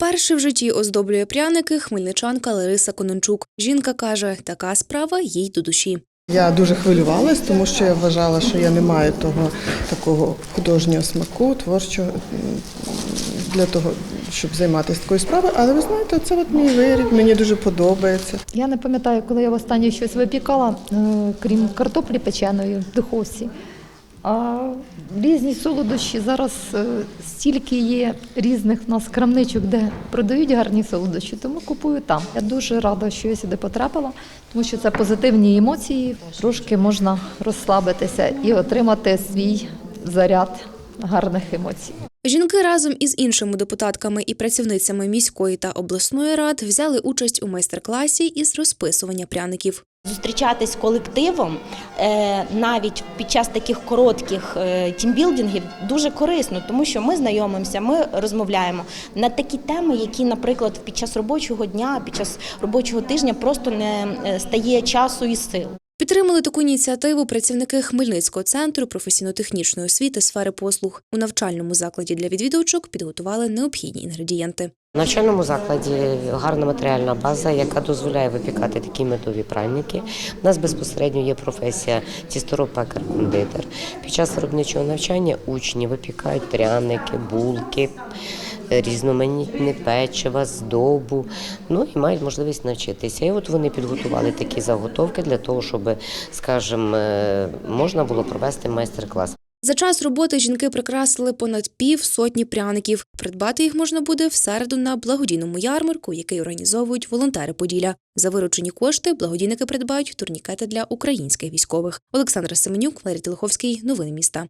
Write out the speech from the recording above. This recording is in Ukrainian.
Вперше в житті оздоблює пряники хмельничанка Лариса Конончук. Жінка каже, така справа їй до душі. Я дуже хвилювалась, тому що я вважала, що я не маю того такого художнього смаку, творчого для того, щоб займатися такою справою. Але ви знаєте, це от мій виріб, мені дуже подобається. Я не пам'ятаю, коли я востаннє щось випікала, е, крім картоплі печеної в духовці. А різні солодощі зараз е, стільки є різних в нас крамничок, де продають гарні солодощі, тому купую там. Я дуже рада, що я сюди потрапила, тому що це позитивні емоції. Трошки можна розслабитися і отримати свій заряд гарних емоцій. Жінки разом із іншими депутатками і працівницями міської та обласної рад взяли участь у майстер-класі із розписування пряників. Зустрічатись колективом е, навіть під час таких коротких е, тімбілдингів дуже корисно, тому що ми знайомимося, ми розмовляємо на такі теми, які, наприклад, під час робочого дня, під час робочого тижня просто не е, стає часу і сил. Підтримали таку ініціативу працівники Хмельницького центру професійно-технічної освіти сфери послуг. У навчальному закладі для відвідувачок підготували необхідні інгредієнти. В навчальному закладі гарна матеріальна база, яка дозволяє випікати такі медові пряники. У нас безпосередньо є професія тістороб-пекар кондитер. Під час виробничого навчання учні випікають пряники, булки, різноманітне печива, здобу. Ну і мають можливість навчитися. І от вони підготували такі заготовки для того, щоб, скажімо, е, можна було провести майстер-клас. За час роботи жінки прикрасили понад пів сотні пряників. Придбати їх можна буде в середу на благодійному ярмарку, який організовують волонтери Поділля. За виручені кошти благодійники придбають турнікети для українських військових. Олександра Семенюк, Валерій Телеховський. Новини міста.